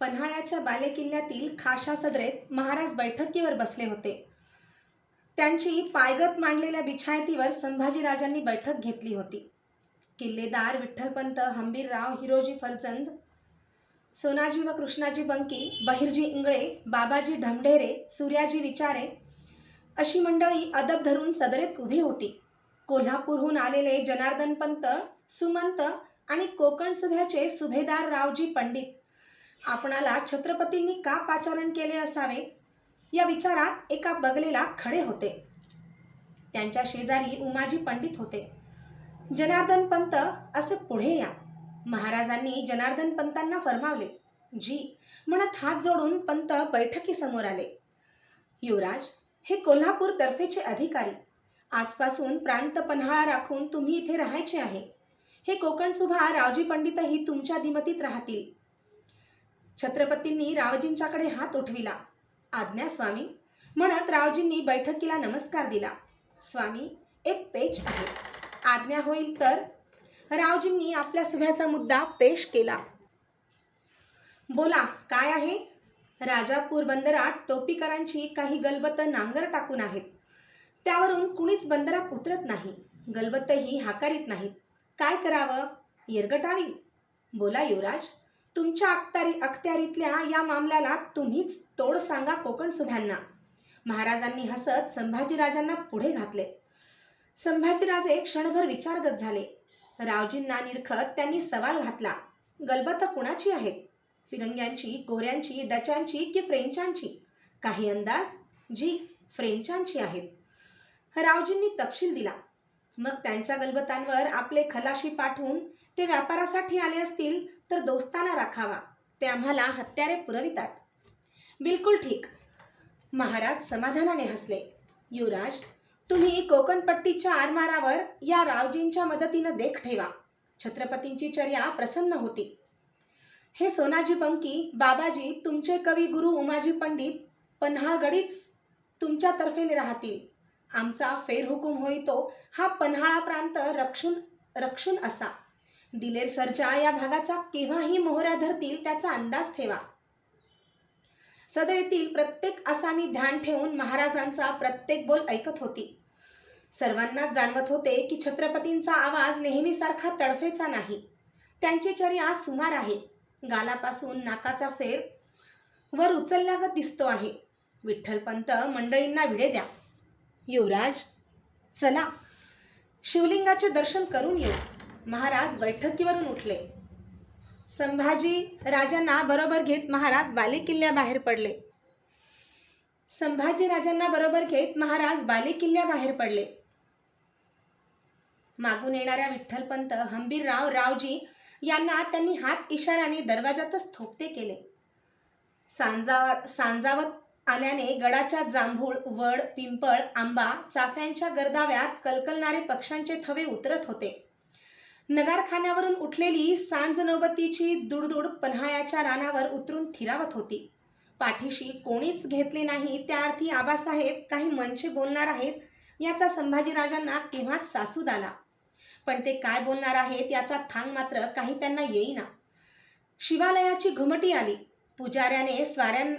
पन्हाळ्याच्या बालेकिल्ल्यातील खाशा सदरेत महाराज बैठकीवर बसले होते. त्यांची पायगत मांडलेल्या बिछायतीवर संभाजीराजांनी बैठक घेतली होती. किल्लेदार विठ्ठलपंत हंबीरराव हिरोजी फरजंद सोनाजी व कृष्णाजी बंकी बहिर्जी इंगळे बाबाजी ढमढेरे सूर्याजी विचारे अशी मंडळी अदब धरून सदरेत उभी होती. कोल्हापूरहून आलेले जनार्दन पंत सुमंत आणि कोकण सुभ्याचे सुभेदार रावजी पंडित आपणाला छत्रपतींनी का पाचारण केले असावे? या विचारात एका बगलेला खडे होते. त्यांच्या शेजारी उमाजी पंडित होते. जनार्दन पंत असे पुढे या. महाराजांनी जनार्दन पंतांना फरमावले जी म्हणत हात जोडून पंत बैठकीसमोर आले. युवराज हे कोल्हापूर तर्फेचे अधिकारी. आजपासून प्रांत पन्हाळा राखून तुम्ही इथे राहायचे आहे. हे कोकण सुभा रावजी पंडितही तुमच्या दिमतीत राहतील. छत्रपतींनी रावजींच्याकडे हात उठविला. आज्ञा स्वामी. म्हणत रावजींनी बैठकीला नमस्कार दिला. स्वामी एक पेच आहे. आज्ञा होईल तर? रावजींनी आपल्या सुभ्याचा मुद्दा पेश केला. बोला काय आहे? राजापूर बंदरात टोपीकरांची काही गलबत नांगर टाकून आहेत. त्यावरून कुणीच बंदरात उतरत नाही. गलबतही हाकारीत नाहीत. काय करावं? येरगटावी. बोला युवराज. तुमच्या अखत्यारी अखत्यारीतल्या या मामल्याला तुम्हीच तोड सांगा कोकण सुभांना. महाराजांनी हसत संभाजीराजांना पुढे घातले. संभाजीराजे क्षणभर विचारगत झाले. रावजींना निरखत त्यांनी सवाल घातला. गलबत कुणाची आहेत फिरंग्यांची गोऱ्यांची डचांची की फ्रेंचांची? काही अंदाज? जी फ्रेंचांची आहेत. रावजींनी तपशील दिला. मग त्यांच्या गलबतांवर आपले खलाशी पाठवून ते व्यापारासाठी आले असतील? तर दोस्ताना राखावा. ते आम्हाला हत्यारे पुरवितात. बिलकुल ठीक. महाराज समाधानाने हसले. युवराज तुम्ही कोकणपट्टीच्या आरमारावर या रावजींच्या मदतीनं देख ठेवा. छत्रपतींची चर्या प्रसन्न होती. हे सोनाजी बंकी बाबाजी तुमचे कवी गुरु उमाजी पंडित पन्हाळगडीच तुमच्यातर्फेने राहतील. आमचा फेरहुकूम होईतो हा पन्हाळा प्रांत रक्षून रक्षून असा. दिलेर सरच्या या भागाचा केव्हाही मोहरा धरतील त्याचा अंदाज ठेवा. सदरेतील प्रत्येक आसामी ध्यान ठेवून महाराजांचा प्रत्येक बोल ऐकत होती. सर्वांनाच जाणवत होते की छत्रपतींचा आवाज नेहमीसारखा तडफेचा नाही. त्यांची चर्या सुमार आहे. गालापासून नाकाचा फेर वर उचलल्यागत दिसतो आहे. विठ्ठलपंत मंडळींना विडे द्या. युवराज चला. शिवलिंगाचे दर्शन करून येऊ. महाराज बैठकीवरून उठले. संभाजी राजांना बरोबर घेत महाराज बालेकिल्ल्याबाहेर पडले. संभाजी राजांना बरोबर घेत महाराज बालेकिल्ल्याबाहेर पडले. मागून येणाऱ्या विठ्ठलपंत हंबीरराव रावजी यांना त्यांनी हात इशाऱ्याने दरवाजातच थोपते केले. सांजावा सांजावत आल्याने गडाच्या जांभूळ वड पिंपळ आंबा चाफ्यांच्या गर्दाव्यात कलकलणारे पक्ष्यांचे थवे उतरत होते. नगारखान्यावरून उठलेली सांज नौबतीची दुडदुड पन्हाळ्याच्या रानावर उतरून थिरावत होती. पाठीशी कोणीच घेतले नाही त्या अर्थी आबासाहेब काही मनचे बोलणार आहेत याचा संभाजीराजांना केव्हाच सासूद आला. पण ते काय बोलणार आहेत याचा थांग मात्र काही त्यांना येईना. शिवालयाची घुमटी आली. पुजाऱ्याने स्वाऱ्यां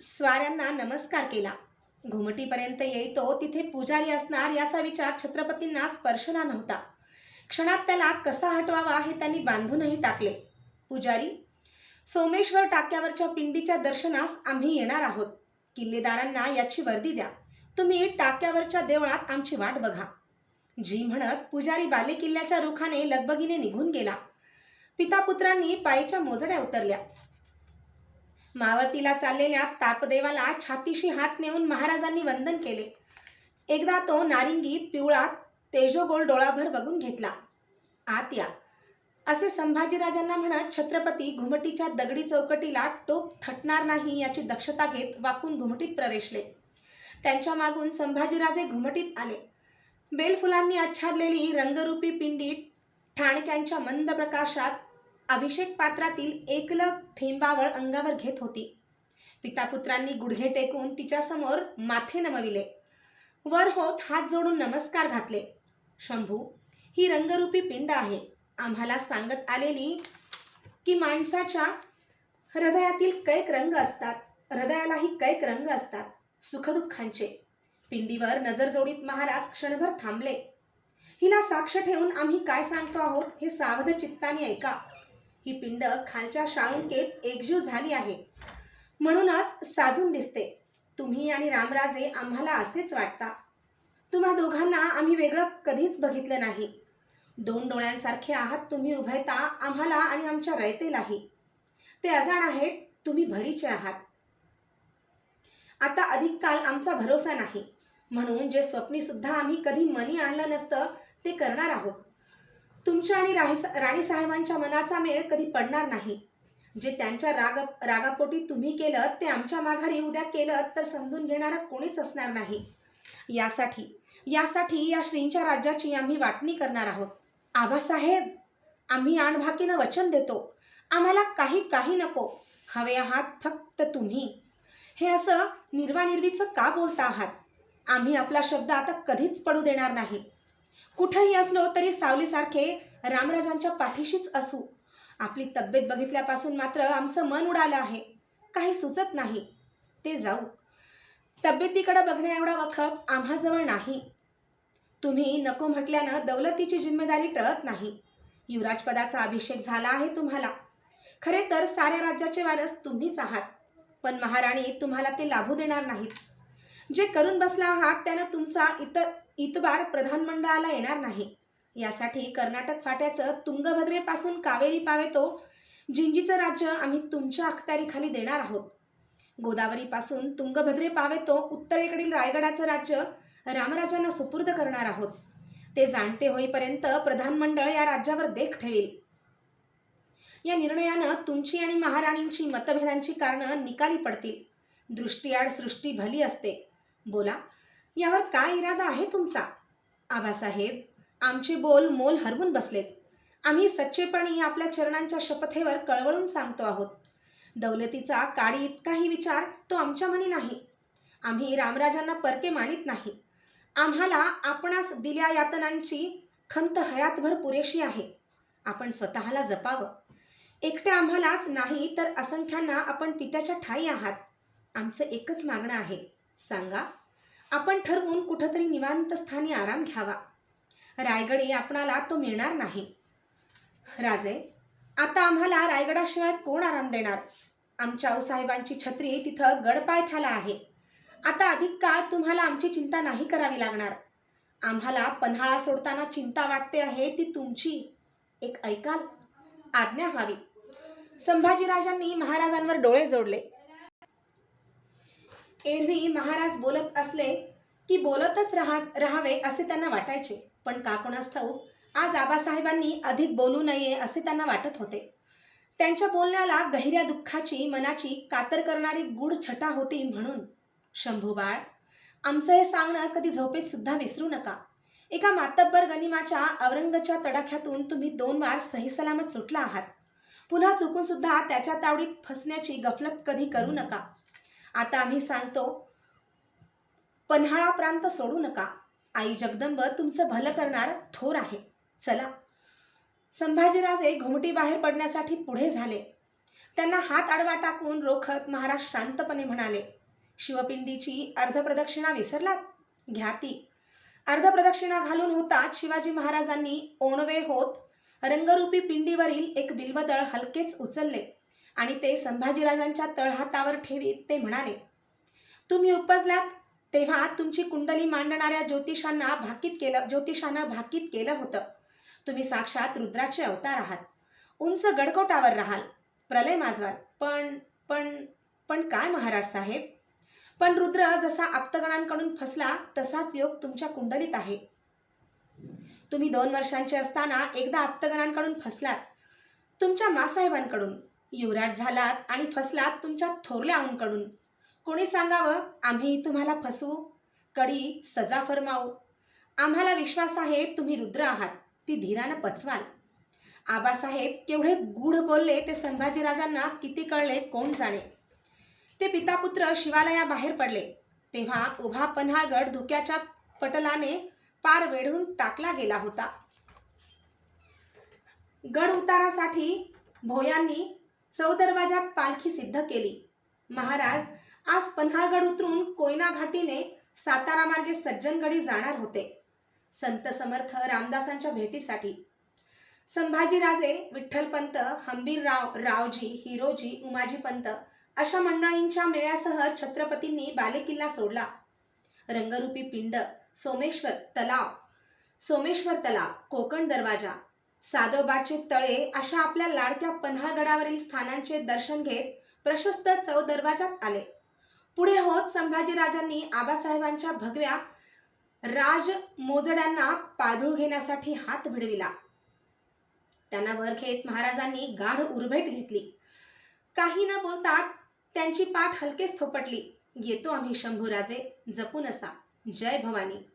स्वाऱ्यांना नमस्कार केला. घुमटीपर्यंत येतो तिथे पुजारी असणार याचा विचार छत्रपतींना स्पर्शला नव्हता. क्षणात त्याला कसा हटवावा हे त्यांनी बांधूनही टाकले. पुजारी सोमेश्वर टाक्यावरच्या पिंडीच्या दर्शनास आम्ही येणार आहोत. किल्लेदारांना याची वर्दी द्या. तुम्ही टाक्यावरच्या देवळात आमची वाट बघा. जी म्हणत पुजारी बालेकिल्ल्याच्या रुखाने लगबगीने निघून गेला. पितापुत्रांनी पायीच्या मोजड्या उतरल्या. मावळतीला चाललेल्या तापदेवाला छातीशी हात नेऊन महाराजांनी वंदन केले. एकदा तो नारिंगी पिवळा तेजोगोल डोळाभर बघून घेतला. आत या असे संभाजीराजांना म्हणत छत्रपती घुमटीच्या दगडी चौकटीला टोप थटणार नाही याची दक्षता घेत वाकून घुमटीत प्रवेशले. त्यांच्या मागून संभाजीराजे घुमटीत आले. बेलफुलांनी आच्छादलेली रंगरूपी पिंडी ठाणक्यांच्या मंद प्रकाशात अभिषेक पात्रातील एकलग थेंबावळ अंगावर घेत होती. पितापुत्रांनी गुडघे टेकून तिच्यासमोर माथे नमविले. वर होत हात जोडून नमस्कार घातले. शंभू ही रंगरूपी पिंड आहे. आम्हाला सांगत आलेली की माणसाच्या हृदयातील कैक रंग असतात. हृदयालाही कैक रंग असतात. सुखदुःखांचे. पिंडीवर नजर जोडीत महाराज क्षणभर थांबले. हिला साक्ष ठेवून आम्ही काय सांगतो आहोत हे सावध चित्ताने ऐका. ही पिंड खालच्या शाळुंकेत एकजीव झाली आहे. म्हणूनच साजून दिसते. तुम्ही आणि रामराजे आम्हाला असेच वाटता. तुम्हा दोघांना आम्ही वेगळं कधीच बघितलं नाही. दोन डोळ्यांसारखे आहात तुम्ही उभयता आम्हाला आणि आमच्या रयतेलाही. ते अजाण आहेत तुम्ही भरीचे आहात. आता अधिक काल आमचा भरोसा नाही. म्हणून जे स्वप्नी सुद्धा आम्ही कधी मनी आणलं नसतं ते करणार आहोत. तुमच्या आणि राही राणीसाहेबांच्या मनाचा मेळ कधी पडणार नाही. जे त्यांच्या राग रागापोटी तुम्ही केलं ते आमच्या माघारी उद्या केलं तर समजून घेणारं कोणीच असणार नाही. यासाठी यासाठी या श्रींच्या राज्याची आम्ही वाटणी करणार आहोत. आबासाहेब आम्ही आणभाकीनं वचन देतो. आम्हाला काही काही नको. हवे आहात फक्त तुम्ही. हे असं निर्वानिर्वीचं का बोलता आहात? आम्ही आपला शब्द आता कधीच पडू देणार नाही. कुठंही असलो तरी सावलीसारखे रामराजांच्या पाठीशीच असू. आपली तब्येत बघितल्यापासून मात्र आमचं मन उडालं आहे. काही सुचत नाही. ते जाऊ. तब्येतीकडे बघण्या एवढा वखत आम्हाजवळ नाही. तुम्ही नको म्हटल्यानं दौलतीची जिम्मेदारी टळत नाही. युवराजपदाचा अभिषेक झाला आहे तुम्हाला. खरे तर साऱ्या राज्याचे वारस तुम्हीच आहात. पण महाराणी तुम्हाला ते लाभू देणार नाहीत. जे करून बसला आहात त्यानं तुमचा इतर इतबार प्रधानमंडळाला येणार नाही. यासाठी कर्नाटक फाट्याचं तुंगभद्रेपासून कावेरी पावेतो जिंजीचं राज्य आम्ही तुमच्या अखत्यारीखाली देणार आहोत. गोदावरीपासून तुंगभद्रे पावेतो उत्तरेकडील रायगडाचं राज्य रामराजांना सुपूर्द करणार आहोत. ते जाणते होईपर्यंत प्रधानमंडळ या राज्यावर देख ठेवेल. या निर्णयानं तुमची आणि महाराणींची मतभेदांची कारणं निकाली पडतील. दृष्टीआड सृष्टी भली असते. बोला यावर काय इरादा आहे तुमचा? आबासाहेब आमचे बोल मोल हरवून बसलेत. आम्ही सच्चेपणी आपल्या चरणांच्या शपथेवर कळवळून सांगतो आहोत. दौलतीचा काडी इतकाही विचार तो आमच्या मनी नाही. आम्ही रामराजांना परके मानित नाही. आम्हाला आपणास दिल्या यातनांची खंत हयातभर पुरेशी आहे. आपण स्वतःला जपावं. एकट्या आम्हालाच नाही तर असंख्यांना आपण पित्याच्या ठाई आहात. आमचं एकच मागणं आहे. सांगा आपण ठरवून कुठंतरी निवांत स्थानी आराम घ्यावा. रायगडी आपणाला तो मिळणार नाही. राजे आता आम्हाला रायगडाशिवाय कोण आराम देणार? आमच्या आऊसाहेबांची छत्री तिथं गडपायथ्याला आहे. आता अधिक काळ तुम्हाला आमची चिंता नाही करावी लागणार. आम्हाला पन्हाळा सोडताना चिंता वाटते आहे ती तुमची. एक ऐकाल? आज्ञा व्हावी. संभाजीराजांनी महाराजांवर डोळे जोडले. एरवी महाराज बोलत असले की बोलतच राहा राहावे असे त्यांना वाटायचे. पण का कोणास ठाऊक आज आबासाहेबांनी अधिक बोलू नये असे त्यांना वाटत होते. त्यांच्या बोलण्याला गहिऱ्या दुःखाची मनाची कातर करणारी गूढ छटा होती म्हणून. शंभूबाळ आमचं हे सांगणं कधी झोपेत सुद्धा विसरू नका. एका मातब्बर गनिमाच्या औरंगच्या तडाख्यातून तुम्ही दोन वार सहीसलामत सुटला आहात. पुन्हा चुकून सुद्धा त्याच्या तावडीत फसण्याची गफलत कधी करू नका. आता आम्ही सांगतो पन्हाळा प्रांत सोडू नका. आई जगदंब तुमचं भलं करणार थोर आहे. चला. संभाजीराजे घुमटी बाहेर पडण्यासाठी पुढे झाले. त्यांना हात आडवा टाकून रोखत महाराज शांतपणे म्हणाले शिवपिंडीची अर्धप्रदक्षिणा विसरलात घ्या ती. अर्धप्रदक्षिणा घालून होताच शिवाजी महाराजांनी ओणवे होत रंगरूपी पिंडीवरील एक बिल्वदळ हलकेच उचलले आणि ते संभाजीराजांच्या तळहातावर ठेवीत ते म्हणाले तुम्ही उपजलात तेव्हा तुमची कुंडली मांडणाऱ्या ज्योतिषांना भाकीत केलं ज्योतिषानं भाकीत केलं होतं. तुम्ही साक्षात रुद्राचे अवतार आहात. उंच गडकोटावर राहाल. प्रलय माजवाल. पण पण पण काय महाराज साहेब? पण रुद्र जसा आप्तगणांकडून फसला तसाच योग तुमच्या कुंडलीत आहे. तुम्ही दोन वर्षांचे असताना एकदा आप्तगणांकडून फसलात. तुमच्या मासाहेबांकडून. युवराज झालात आणि फसलात तुमच्या थोरल्या आऊंकडून. कोणी सांगावं आम्ही तुम्हाला फसवू? कडी सजा फरमावू. आम्हाला विश्वास आहे तुम्ही रुद्र आहात. ती धीरानं पचवाल. आबासाहेब केवढे गूढ बोलले ते संभाजीराजांना किती कळले कोण जाणे? ते पितापुत्र शिवालया बाहेर पडले. तेव्हा उभा पन्हाळगड धुक्याच्या पटलाने पार वेढून टाकला गेला होता. गड उतारासाठी भोयांनी चौदरवाजात पालखी सिद्ध केली. महाराज आज पन्हाळगड उतरून कोयना घाटीने सातारा मार्गे सज्जनगडी जाणार होते. संत समर्थ रामदासांच्या भेटीसाठी. संभाजीराजे विठ्ठलपंत हंबीरराव रावजी हिरोजी उमाजीपंत अशा मंडळींच्या मेळ्यासह छत्रपतींनी बालेकिल्ला सोडला. रंगरूपी पिंड सोमेश्वर तलाव सोमेश्वर तलाव कोकण दरवाजा सादोबाचे तळे अशा आपल्या लाडक्या पन्हाळगडावरील स्थानांचे दर्शन घेत प्रशस्त चौ दरवाजात आले. पुढे होत संभाजीराजांनी आबासाहेबांच्या भगव्या राज मोजड्यांना पादूळ घेण्यासाठी हात भिडविला. त्यांना वर घेत महाराजांनी गाढ उरभेट घेतली. काही न बोलतात त्यांची पाठ हलकेच थोपटली. येतो आम्ही शंभूराजे जपून असा. जय भवानी.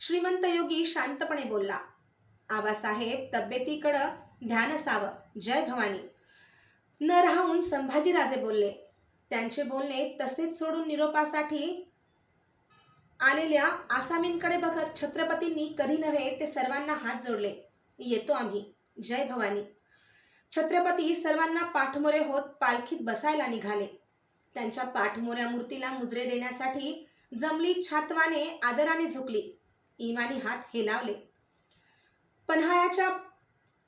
श्रीमंत योगी शांतपणे बोलला. आबासाहेब तब्येतीकडं ध्यान असावं. जय भवानी. न राहून संभाजीराजे बोलले. त्यांचे बोलणे तसेच सोडून निरोपासाठी आलेल्या आसामींकडे बघत छत्रपतींनी कधी नव्हे ते सर्वांना हात जोडले. येतो आम्ही. जय भवानी. छत्रपती सर्वांना पाठमोरे होत पालखीत बसायला निघाले. त्यांच्या पाठमोऱ्या मूर्तीला मुजरे देण्यासाठी जमली छातवाने आदराने झुकली. इमानी हात हेलावले. पन्हाळ्याच्या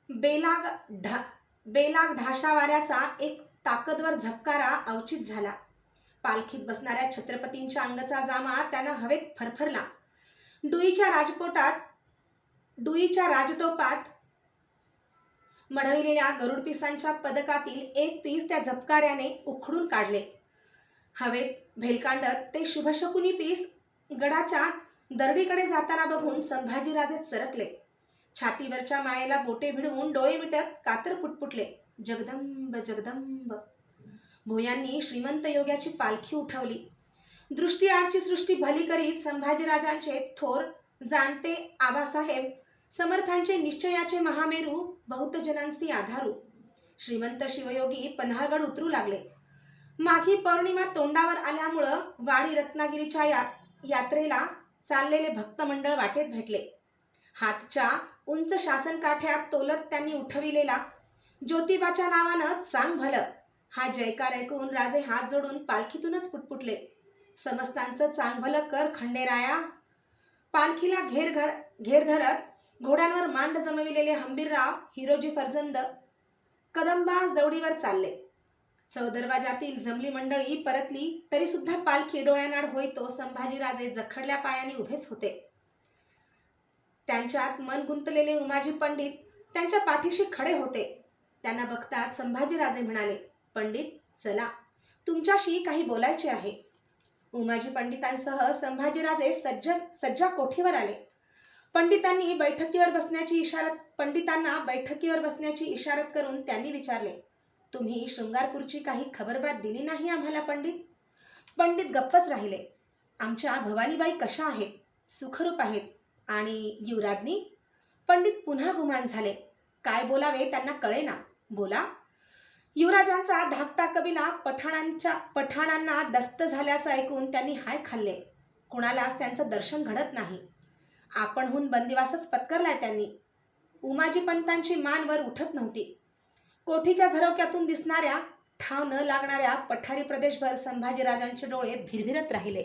बेलाग ढा बेलाग ढाशावाऱ्याचा एक ताकदवर झपकारा अवचित झाला. पालखीत बसणाऱ्या छत्रपतींच्या अंगचा जामा त्यानं हवेत फरफरला. डुईच्या राजपोटात डुईच्या राजटोपात मढविलेल्या गरुड पिसांच्या पदकातील एक पीस त्या झपकाऱ्याने उखडून काढले. हवेत भेलकांडत ते शुभशकुनी पीस गडाच्या दरडीकडे जाताना बघून संभाजीराजे सरकले छातीवरच्या माळेला बोटे भिडवून डोळे मिटत कातर पुटपुटले. जगदंब जगदंब. भुयांनी श्रीमंत योग्याची पालखी उठवली. दृष्टी आडची सृष्टी भली करीत संभाजीराजांचे थोर जाणते आबासाहेब समर्थांचे निश्चयाचे महामेरू बहुतजनांशी आधारू. श्रीमंत शिवयोगी पन्हाळगड उतरू लागले. माघी पौर्णिमा तोंडावर आल्यामुळं वाडी रत्नागिरीच्या या यात्रेला चाललेले भक्तमंडळ वाटेत भेटले. हातच्या उंच शासनकाठ्यात तोलत त्यांनी उठविलेला ज्योतिबाच्या नावानं चांग भलं. हा जयकार ऐकून राजे हात जोडून पालखीतूनच पुटपुटले. समस्तांचं चांग भलं कर खंडेराया. पालखीला घेर घर घेर धरत घोड्यांवर मांड जमविलेले हंबीरराव हिरोजी फर्जंद कदंबाज दौडीवर चालले. चौदरवाजातील जमली मंडळी परतली तरी सुद्धा पालखी डोळ्यानाड होईतो संभाजीराजे जखडल्या पायाने उभेच होते. त्यांच्यात मन गुंतलेले उमाजी पंडित त्यांच्या पाठीशी खडे होते. त्यांना बघताच संभाजीराजे म्हणाले पंडित चला. तुमच्याशी काही बोलायचे आहे. उमाजी पंडितांसह संभाजीराजे सज्ज सज्जा कोठीवर आले? पंडितांनी बैठकीवर बसण्याची इशारत पंडितांना बैठकीवर बसण्याची इशारत करून त्यांनी विचारले तुम्ही शृंगारपूरची काही खबरबात दिली नाही आम्हाला पंडित? पंडित गप्पच राहिले. आमच्या भवानीबाई कशा आहेत? सुखरूप आहेत. आणि युवराज्ञी पंडित पुन्हा गुमान झाले. काय बोलावे त्यांना कळेना. बोला. युवराजांचा धाकटा कबिला पठाणांच्या पठाणांना दस्त झाल्याचं ऐकून त्यांनी हाय खाल्ले. कुणालाच त्यांचं दर्शन घडत नाही. आपणहून बंदिवासच पत्करलाय त्यांनी. उमाजी पंतांची मान वर उठत नव्हती. कोठीच्या झरोक्यातून दिसणाऱ्या ठाव न लागणाऱ्या पठारी प्रदेशभर संभाजीराजांचे डोळे भिरभिरत राहिले.